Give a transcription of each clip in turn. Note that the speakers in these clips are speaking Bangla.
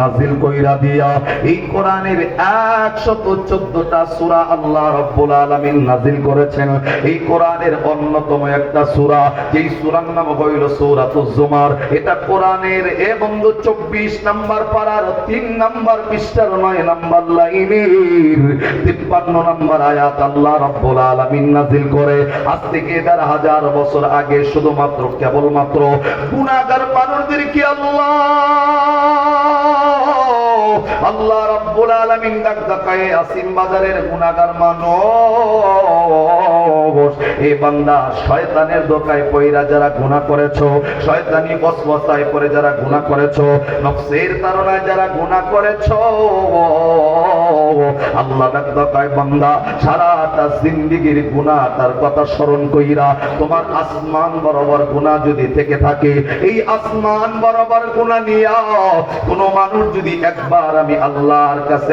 নাজিল কইরা দিয়া, এই কোরআনের 114টা সূরা আল্লাহ রাব্বুল আলামিন নাজিল করেছেন। এই কোরআনের অন্যতম একটা সূরা, যেই সূরার নাম হইল সূরাতুজ জুমার। এটা কোরআনের, এ বন্ধু 24 নাম্বার পারার 3 নাম্বার পৃষ্ঠার 9 নাম্বার লাইনের 53 নাম্বার আয়াত আল্লাহ রাব্বুল আলামিন নাজিল করে। আজ থেকে দেড় হাজার বছর আগে শুধুমাত্র, কেবলমাত্র গুনাহগার মানুষদেরকে আল্লাহ আলামিন ডাক ডাকায় আসিম বাজারের গুনাগার মানুষ। এ বান্দা, শয়তানের দোকায় পয়রা যারা গুনা করেছ, শয়তানি বসবসায় পড়ে যারা গুনা করেছ, নফসের তাড়নায় যারা গুনা করেছ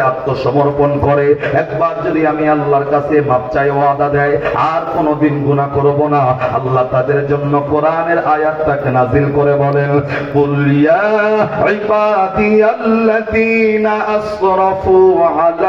আত্মসমর্পণ করে, একবার যদি আমি আল্লাহর কাছে মাপ চাই, ওয়াদা দেয়, আর কোনোদিন গুনাহ করব না। আল্লাহ তাদের জন্য কোরআনের আয়াতটাকে নাজিল করে বলেন আলা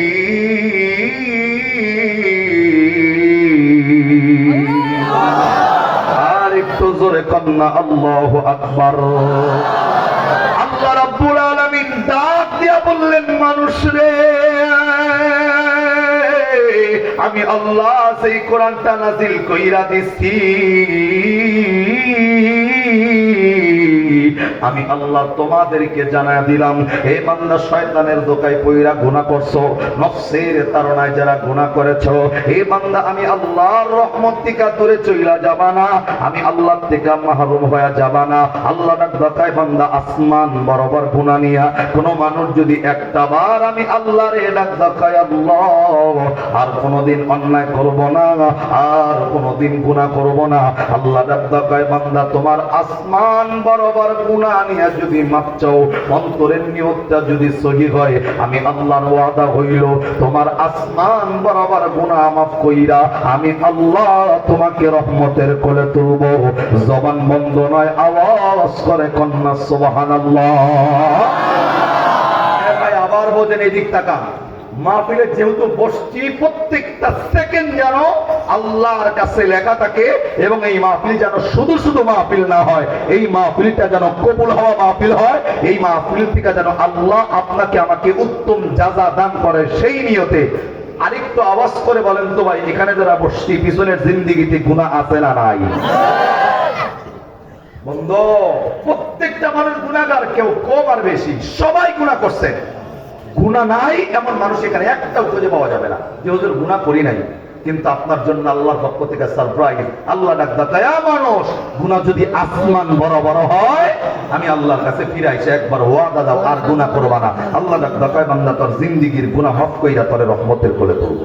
কন্যা আল্লাহ আকবর আল্লাহ রাব্বুল আলামিন দিয়া বললেন, মানুষ রে, আমি আল্লাহ সেই কোরআনটা নাজিল কইরা দিছি। আমি আল্লাহ তোমাদেরকে জানায় দিলাম, হে বান্দা, শয়তানের দোকায় পইরা গুনাহ করছ, নফসের তাড়নায় যারা গুনাহ করেছ। হে বান্দা, আমি আল্লাহর রহমত থেকে দূরে চইলা যাবা না, আমি আল্লাহ থেকে মাহরুম হয়ে যাবা না। আল্লাহ দোকায় বান্দা, আসমান বরাবর গুনাহ নিয়া, কোন মানুষ যদি একটা বার আমি আল্লাহর এ ডাক দোকায় আল্লাহ, আর কোনোদিন অন্যায় করব না, আর কোনোদিন গুনাহ করব না। আল্লাহ ডাক দোকায় বান্দা, তোমার আসমান বরাবর গুনাহ নিয়ে যদি মাপ অন্তরের নিয়তটা যদি সহি হয়, আমি আল্লাহর ওয়াদা হইল, তোমার আসমান বরাবর গুনাহ মাফ কইরা আমি আল্লাহ তোমাকে রহমতের কোলে তুলব। জবান বন্ধ নয়, আওয়াজ করে কন্যা, সুবহানাল্লাহ। ভাই, আবার বোঝেন এদিক তাকান। মাহফিলে যেহেতু বসছি, প্রত্যেকটা সেকেন্ড যেন আল্লাহর কাছে লেখা থাকে এবং এই মাহফিল যেন শুধু শুধু মাহফিল না হয়, এই মাহফিলটা যেন কবুল হওয়া মাহফিল হয়, এই মাহফিল থেকে যেন আল্লাহ আপনাকে আমাকে উত্তম যাজা দান করে সেই নিয়তে আরেকটু আওয়াজ করে বলেন তো ভাই, এখানে যারা বসছি, পিছনের জিন্দিগিতে গুণা আছে না নাই? বন্ধ, প্রত্যেকটা মানুষ গুণাগার কেউ কম আর বেশি, সবাই গুণা করছে। গুণা নাই, এমন মানুষ এখানে একটাও খুঁজে পাওয়া যাবে না। যে হুজুর গুণা করি নাই, কিন্তু আপনার জন্য আল্লাহ পক্ষ থেকে সারপ্রাইজ আল্লাহ ডাক্তার মানুষ, গুণা যদি আসমান বড় বড় হয়, আমি আল্লাহর কাছে ফিরে আইসে একবার ওয়া দাদা আর গুণা করবা না। আল্লাহ ডাক্তার বান্দা, তোর জিন্দিগির গুণা হফ কইরা তোর রহমতের কোলে করব